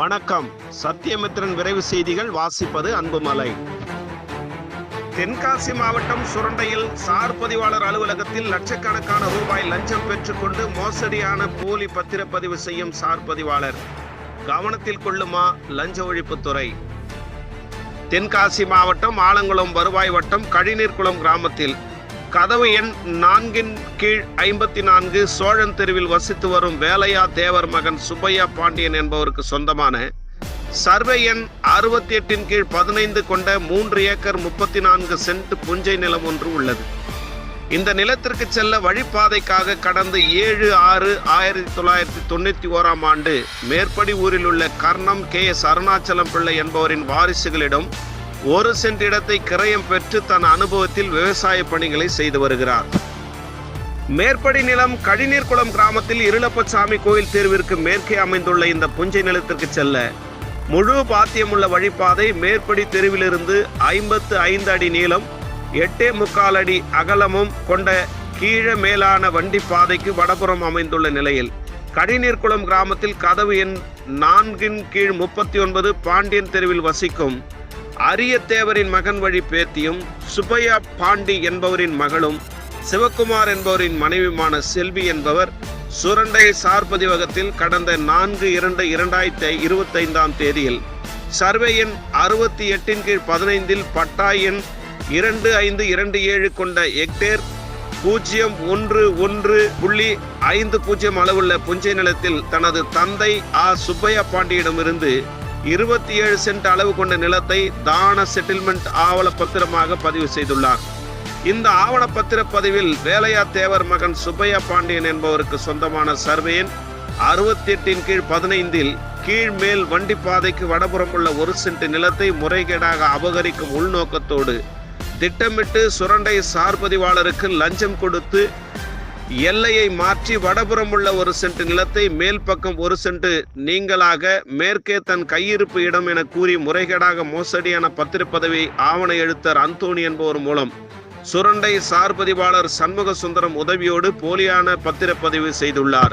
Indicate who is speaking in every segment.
Speaker 1: வணக்கம். சத்தியமித்ரன் விரைவு செய்திகள் வாசிப்பது அன்புமலை. தென்காசி மாவட்டம் சுரண்டையில் சார் பதிவாளர் அலுவலகத்தில் லட்சக்கணக்கான ரூபாய் லஞ்சம் பெற்றுக்கொண்டு மோசடியான போலி பத்திரப்பதிவு செய்யும் சார் பதிவாளர். கவனத்தில் கொள்ளுமா லஞ்ச ஒழிப்புத்துறை தென்காசி மாவட்டம் ஆலங்குளம் வருவாய் வட்டம் கழிநீர்குளம் கிராமத்தில் கதவு எண் நான்கின் கீழ் ஐம்பத்தி நான்கு சோழன் தெருவில் வசித்து வரும் வேலையா தேவர் மகன் சுப்பையா பாண்டியன் என்பவருக்கு சொந்தமான சர்வே எண் அறுபத்தி எட்டின் கீழ் பதினைந்து கொண்ட மூன்று ஏக்கர் முப்பத்தி நான்கு சென்ட் புஞ்சை நிலம் ஒன்று உள்ளது. இந்த நிலத்திற்கு செல்ல வழிப்பாதைக்காக கடந்த ஏழு ஆறு ஆயிரத்தி தொள்ளாயிரத்தி தொண்ணூத்தி ஓராம் ஆண்டு மேற்படி ஊரில் உள்ள கர்ணம் கே எஸ் அருணாச்சலம் பிள்ளை என்பவரின் வாரிசுகளிடம் ஒரு சென்ட் இடத்தை கிரயம் பெற்று தன் அனுபவத்தில் விவசாய பணிகளை செய்து வருகிறார். மேற்படி நிலம் கழிநீர்குளம் கிராமத்தில் இருளப்பசாமி கோயில் தேர்விற்கு மேற்கே அமைந்துள்ள இந்த புஞ்சை நிலத்திற்கு செல்ல முழு பாத்தியமுள்ள வழிப்பாதை மேற்படி தெருவிலிருந்து ஐம்பத்து ஐந்து அடி நீளம் எட்டே முக்கால் அடி அகலமும் கொண்ட கீழ மேலான வண்டி பாதைக்கு வடபுறம் அமைந்துள்ள நிலையில் கடிநீர்குளம் கிராமத்தில் கதவு எண் நான்கின் கீழ் முப்பத்தி ஒன்பது பாண்டியன் தெருவில் வசிக்கும் அரியத்தேவரின் மகன் வழி பேத்தியும் சுப்பையா பாண்டி என்பவரின் மகளும் சிவக்குமார் என்பவரின் மனைவியுமான செல்வி என்பவர் சுரண்டை சார்பதிவகத்தில் கடந்த நான்கு இரண்டு இரண்டாயிரத்தி இருபத்தைந்தாம் தேதியில் சர்வே எண் அறுபத்தி எட்டின் கீழ் பதினைந்தில் பட்டா எண் இரண்டு ஐந்து இரண்டு ஏழு கொண்ட எக்டேர் பூஜ்ஜியம் ஒன்று ஒன்று புள்ளி ஐந்து பூஜ்ஜியம் அளவுள்ள புஞ்சை நிலத்தில் தனது தந்தை ஆ சுப்பையா பாண்டியிடமிருந்து இருபத்தி ஏழு சென்ட் அளவு கொண்ட நிலத்தை தான செட்டில்மெண்ட் ஆவண பத்திரமாக பதிவு செய்துள்ளார். இந்த ஆவண பத்திர பதிவில் வேலையா தேவர் மகன் சுப்பையா பாண்டியன் என்பவருக்கு சொந்தமான சர்வேன் அறுபத்தி எட்டின் கீழ் பதினைந்தில் கீழ் மேல் வண்டி பாதைக்கு வடபுறம் உள்ள ஒரு சென்ட் நிலத்தை முறைகேடாக அபகரிக்கும் உள்நோக்கத்தோடு திட்டமிட்டு சுரண்டை சார்பதிவாளருக்கு லஞ்சம் கொடுத்து எல்லையை மாற்றி வடபுறம் உள்ள ஒரு சென்ட் நிலத்தை மேல் பக்கம் ஒரு சென்ட் நீங்களாக மேற்கே தன் கையிருப்பு இடம் என கூறி முறைகேடாக மோசடியான பத்திரப்பதவி ஆவண எழுத்தர் அந்தோணி என்பவர் மூலம் சுரண்டை சார் பதிவாளர் சண்முக சுந்தரம் உதவியோடு போலியான பத்திரப்பதிவு செய்துள்ளார்.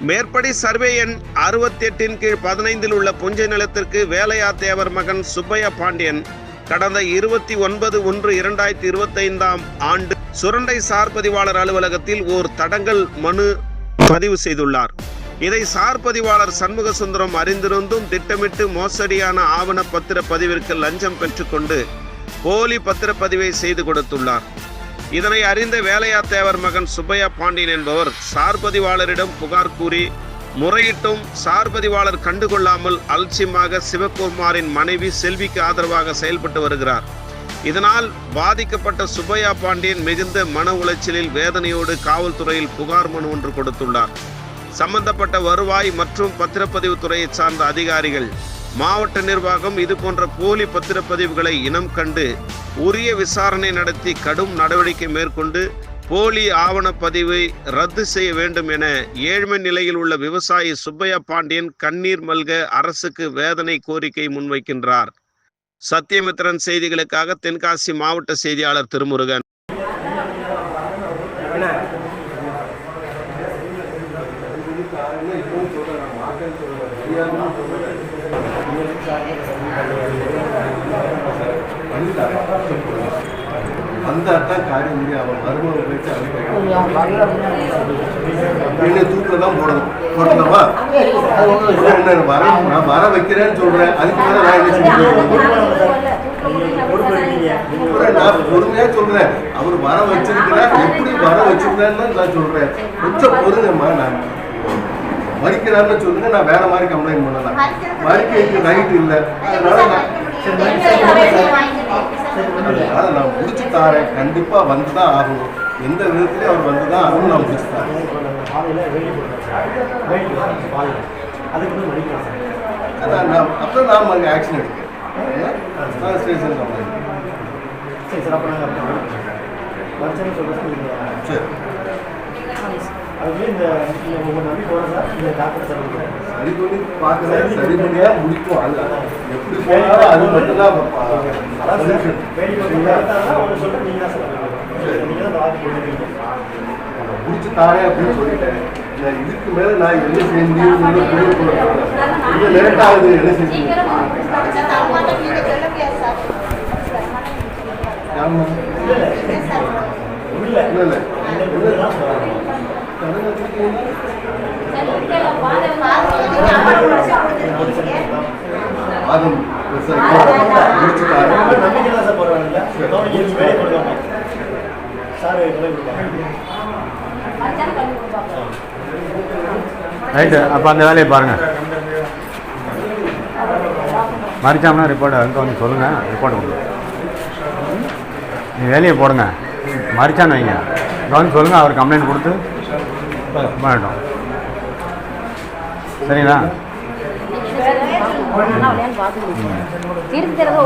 Speaker 1: மேற்படி சர்வே எண் அறுபத்தி எட்டின் கீழ் பதினைந்தில் உள்ள புஞ்சை நிலத்திற்கு வேலையா தேவர் மகன் சுப்பையா பாண்டியன் கடந்த இருபத்தி ஒன்பது ஒன்று இரண்டாயிரத்தி இருபத்தைந்தாம் ஆண்டு சுரண்டை சார் பதிவாளர் அலுவலகத்தில் ஓர் தடங்கல் மனு பதிவு செய்துள்ளார். இதை சார் பதிவாளர் சண்முக சுந்தரம் அறிந்திருந்தும் திட்டமிட்டு மோசடியான ஆவண பத்திர பதிவிற்கு லஞ்சம் பெற்றுக்கொண்டு போலி பத்திரப்பதிவை செய்து கொடுத்துள்ளார். இதனை அறிந்த வேலையா தேவர் மகன் சுப்பையா பாண்டியன் என்பவர் சார் பதிவாளரிடம் புகார் கூறி முறையிட்டும் சார் பதிவாளர் கண்டுகொள்ளாமல் அலட்சியமாக சிவகுமாரின் மனைவி செல்விக்கு ஆதரவாக செயல்பட்டு வருகிறார். இதனால் பாதிக்கப்பட்ட சுப்பையா பாண்டியன் மிகுந்த மன உளைச்சலில் வேதனையோடு காவல்துறையில் புகார் மனு ஒன்று கொடுத்துள்ளார். சம்பந்தப்பட்ட வருவாய் மற்றும் பத்திரப்பதிவு துறையை சார்ந்த அதிகாரிகள் மாவட்ட நிர்வாகம் இது போன்ற போலி பத்திரப்பதிவுகளை இனம் கண்டு உரிய விசாரணை நடத்தி கடும் நடவடிக்கை மேற்கொண்டு போலி ஆவணப்பதிவை ரத்து செய்ய வேண்டும் என ஏழ்மை நிலையில் உள்ள விவசாயி சுப்பையா பாண்டியன் கண்ணீர் மல்க அரசுக்கு வேதனை கோரிக்கை முன்வைக்கின்றார். சத்தியமித்திரன் செய்திகளுக்காக தென்காசி மாவட்ட செய்தியாளர் திருமுருகன்.
Speaker 2: வந்தாதான் காரியம் முடியும். அவன் மருமக போயிட்டு அப்படின்னு தூக்கில் தான் போடணும். போட்டலாமா என்ன வர நான் வர வைக்கிறேன்னு சொல்றேன். அதுக்கு மேலே நான் என்ன சொல்றேன் நான் பொறுமையா சொல்றேன். அவர் வர வச்சிருக்கிறார் எப்படி வர வச்சிருந்தான்னு நான் சொல்றேன். கொஞ்சம் பொறுங்கம்மா நான் மறிக்கிறான்னு சொல்லுங்க நான் வேற மாதிரி கம்ப்ளைண்ட் பண்ணலாம். மறிக்கைக்கு ரைட் இல்லை. அதனால அதனால நான் முடிச்சு தாரேன். கண்டிப்பா வந்து தான் ஆகணும். எந்த விதத்திலையும் அவர் வந்து தான் ஆகணும் நான் முடிச்சு தாரேன் அதான் நான் அப்புறம் நாம் அங்கே ஆக்ஷன் எடுக்கிறேன். ஸ்டேஷன் கம்ப்ளைண்ட் சரி சரி. பண்ணி பார்க்குறேன் சரி பண்ணியா? முடிக்கும். அது எப்படி போனாலும் அது மட்டும்தான் சொல்யூஷன் முடிச்சு தாரேன் அப்படின்னு சொல்லிட்டேன். நான் இதுக்கு மேல நான் என்ன செஞ்சு முடிவு போடுறேன் இது லேட் ஆகுது என்ன செஞ்சு ஆமா
Speaker 3: ரைட்டு அப்போ அந்த வேலையை பாருங்கள் மறிச்சாம்னா ரிப்போர்ட் அங்கே வந்து சொல்லுங்கள் ரிப்போர்ட் கொடுங்க. நீ வேலையை போடுங்க. மறிச்சான்னு வைங்க. வந்து சொல்லுங்கள் அவர் கம்ப்ளைண்ட் கொடுத்து பண்ணட்டும். சரிங்களா?
Speaker 4: தீர்ப்பு தரதோ